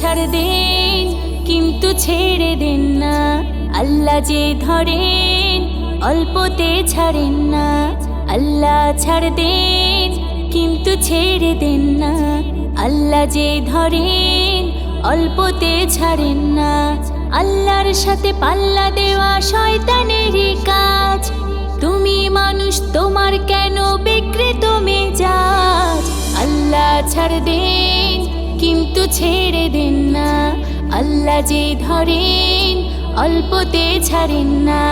ছাড় দেন, কিন্তু ছেড়ে দেন না। আল্লাহ যে ধরেন, অল্পতে ছাড়েন না। আল্লাহ ছাড় দেন কিন্তু ছেড়ে দেন না। আল্লাহ যে ধরেন, অল্পতে ছাড়েন না। আল্লাহর সাথে পাল্লা দেওয়া শয়তানের কাজ। তুমি মানুষ, তোমার কেন বিকৃত মেজাজ? আল্লাহ ছাড় দেন, কিন্তু ছেড়ে দেন না। আল্লাহ যে ধরেন, অল্পতে ছাড়েন না।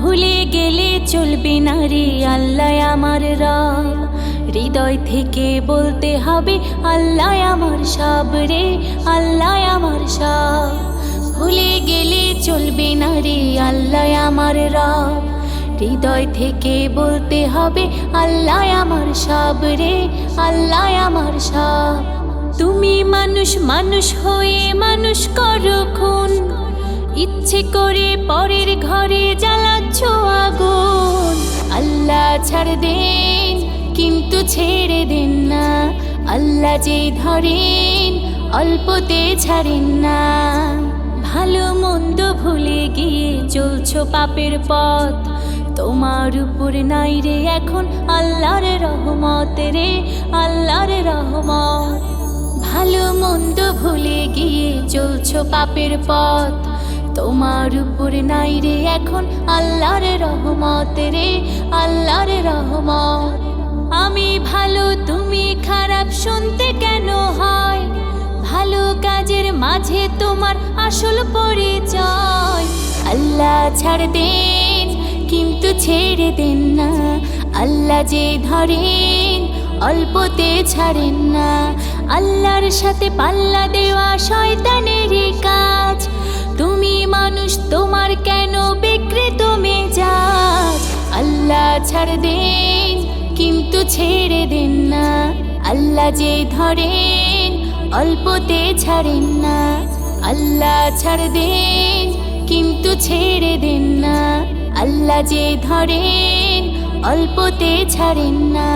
ভুলে গেলে চলবে না রে আল্লাহ আমার রব। হৃদয় থেকে বলতে হবে, আল্লাহ আমার সব রে, আল্লাহ আমার সব। ভুলে গেলে চলবে না রে, আল্লাহ আমার রব। হৃদয় থেকে বলতে হবে, আল্লাহ আমার সব রে, আল্লাহ আমার সব। তুমি মানুষ মানুষ হয়ে মানুষ করো খুন। ইচ্ছে করে পরের ঘরে জ্বালাচ্ছ আগুন। আল্লাহ ছাড় দেন কিন্তু ছেড়ে দেন না। আল্লাহ যে ধরেন, অল্পতে ছাড়েন না। ভালো মন্দ ভুলে গিয়ে চলছো পাপের পথ। তোমার উপর নাই রে এখন আল্লাহর রহমত রে, আল্লাহর রহমত। ভালো মন্দ ভুলে গিয়ে চলছো পাপের পথ। তোমার উপর নাই রে এখন আল্লাহর রহমত রে, আল্লাহর রহমত। আমি ভালো, তুমি খারাপ, শুনতে কেন হয়? ভালো কাজের মাঝে তোমার আসল পরিচয়। আল্লাহ ছাড় দেন, কিন্তু ছেড়ে দেন না। আল্লাহ যে ধরেন, অল্পতে ছাড়েন না। আল্লাহর সাথে পাল্লা দেওয়া শয়তানের কাজ। তুমি মানুষ, তোমার কেন বিকৃত মেজাজ? আল্লাহ ছাড় দেন কিন্তু ছেড়ে দেন না। আল্লাহ যে ধরেন, অল্পতে ছাড়েন না। আল্লাহ ছাড় দেন, কিন্তু ছেড়ে দেন না। আল্লাহ যে ধরেন, অল্পতে ছাড়েন না।